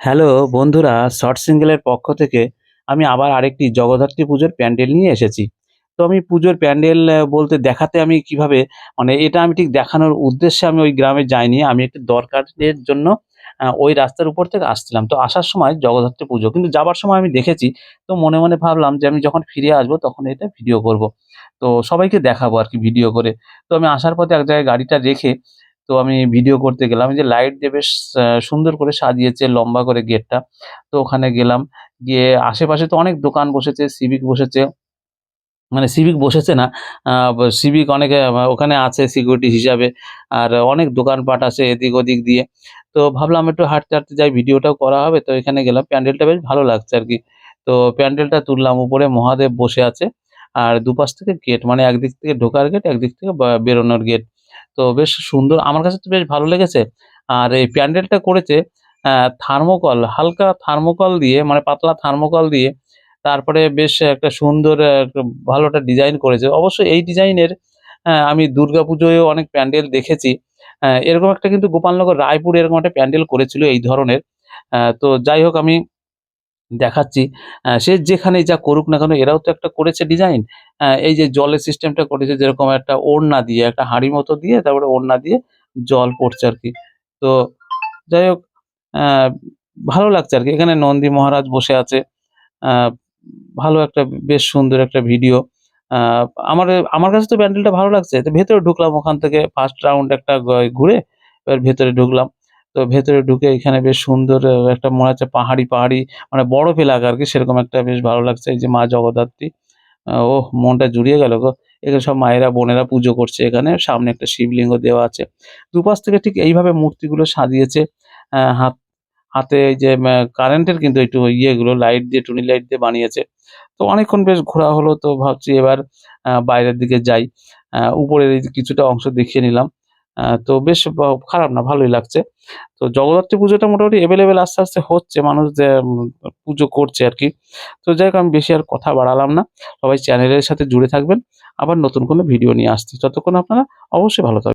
Hello বন্ধুরা, short সিঙ্গেলের পক্ষ থেকে আমি আবার আরেকটি জগদ্ধাত্রী পুজোর প্যান্ডেল নিয়ে এসেছি। তো আমি পুজোর প্যান্ডেল বলতে দেখাতে আমি কীভাবে মানে এটা আমি ঠিক দেখানোর উদ্দেশ্যে আমি ওই গ্রামে যাইনি। আমি একটু দরকারের জন্য ওই রাস্তার উপর থেকে আসছিলাম। তো আসার সময় জগদ্ধাত্রী পুজো, কিন্তু যাবার সময় আমি দেখেছি, তো মনে মনে ভাবলাম যে আমি যখন ফিরে আসব তখন এটা ভিডিও করব। তো সবাইকে দেখাবো আর কি ভিডিও করে। তো আমি আসার পথে এক জায়গায় গাড়িটা রেখে তো আমি ভিডিও করতে গেলাম। যে লাইট দিয়ে বেশ সুন্দর করে সাজিয়েছে লম্বা করে গেটটা। তো ওখানে গেলাম, গিয়ে আশেপাশে তো অনেক দোকান বসেছে সিভিক বসেছে। মানে সিভিক বসেছে না সিভিক অনেকে ওখানে আছে সিকিউরিটি হিসাবে। আর অনেক দোকানপাট আছে এদিক ওদিক দিয়ে। তো ভাবলাম একটু হাঁটতে হাঁটতে যাই ভিডিওটাও করা হবে। তো এখানে গেলাম, প্যান্ডেলটা বেশ ভালো লাগছে আর কি তো প্যান্ডেলটা তুললাম, উপরে মহাদেব বসে আছে। আর দুপাশ থেকে গেট মানে একদিক থেকে ঢোকার গেট একদিক থেকে বেরোনোর গেট তো বেশ সুন্দর। আমার কাছে তো বেশ ভালো লেগেছে। আর এই প্যান্ডেলটা করেছে থার্মোকল, হালকা থার্মোকল দিয়ে মানে পাতলা থার্মোকল দিয়ে, তারপরে বেশ একটা সুন্দর ভালো একটা ডিজাইন করেছে। অবশ্য এই ডিজাইনের আমি দুর্গাপুজোয়ও অনেক প্যান্ডেল দেখেছি। এরকম একটা কিন্তু গোপালনগর, রায়পুর এরকম একটা প্যান্ডেল করেছিল এই ধরনের। তো যাই হোক আমি দেখাচ্ছি। সে যেখানেই যা করুক না কেন, এরাও তো একটা করেছে ডিজাইন এই যে জলের সিস্টেমটা করেছে যেরকম একটা ওড়না দিয়ে, একটা হাঁড়ি মতো দিয়ে, তারপরে ওড়না দিয়ে জল পড়ছে আর কি তো যাই হোক ভালো লাগছে আর কি এখানে নন্দী মহারাজ বসে আছে। ভালো একটা, বেশ সুন্দর একটা ভিডিও আমার আমার কাছে তো প্যান্ডেলটা ভালো লাগছে। তো ভেতরে ঢুকলাম ওখান থেকে ফার্স্ট রাউন্ড একটা ঘুরে, এবার ভেতরে ঢুকলাম। তো ভেতরে ঢুকে এখানে বেশ সুন্দর একটা মনে হচ্ছে পাহাড়ি পাহাড়ি মানে বরফ এলাকা আর কি, সেরকম একটা বেশ ভালো লাগছে এই যে মা জগদ্ধাত্রী। ওহ, মনটা জুড়িয়ে গেল গো। এখানে সব মায়েরা, বোনেরা পুজো করছে এখানে, সামনে একটা শিবলিঙ্গ দেওয়া আছে। দুপাশ থেকে ঠিক এইভাবে মূর্তিগুলো সাজিয়েছে হাত, হাতে এই যে কারেন্টের কিন্তু একটু ইয়েগুলো, লাইট দিয়ে, টুনি লাইট দিয়ে বানিয়েছে। তো অনেকক্ষণ বেশ ঘোরা হলো, তো ভাবছি এবার বাইরের দিকে যাই। উপরের কিছুটা অংশ দেখিয়ে নিলাম। তো বেশ খারাপ না, ভালোই লাগছে। তো জগদ্ধাত্রী পুজোটা মোটামুটি এভেলেবেল আস্তে আস্তে হচ্ছে, মানুষ যে পুজো করছে আর কি। তো যাই হোক, আমি বেশি আর কথা বাড়ালাম না। সবাই চ্যানেলের সাথে জুড়ে থাকবেন। আবার নতুন কোনো ভিডিও নিয়ে আসছি। ততক্ষণ আপনারা অবশ্যই ভালো থাকবেন।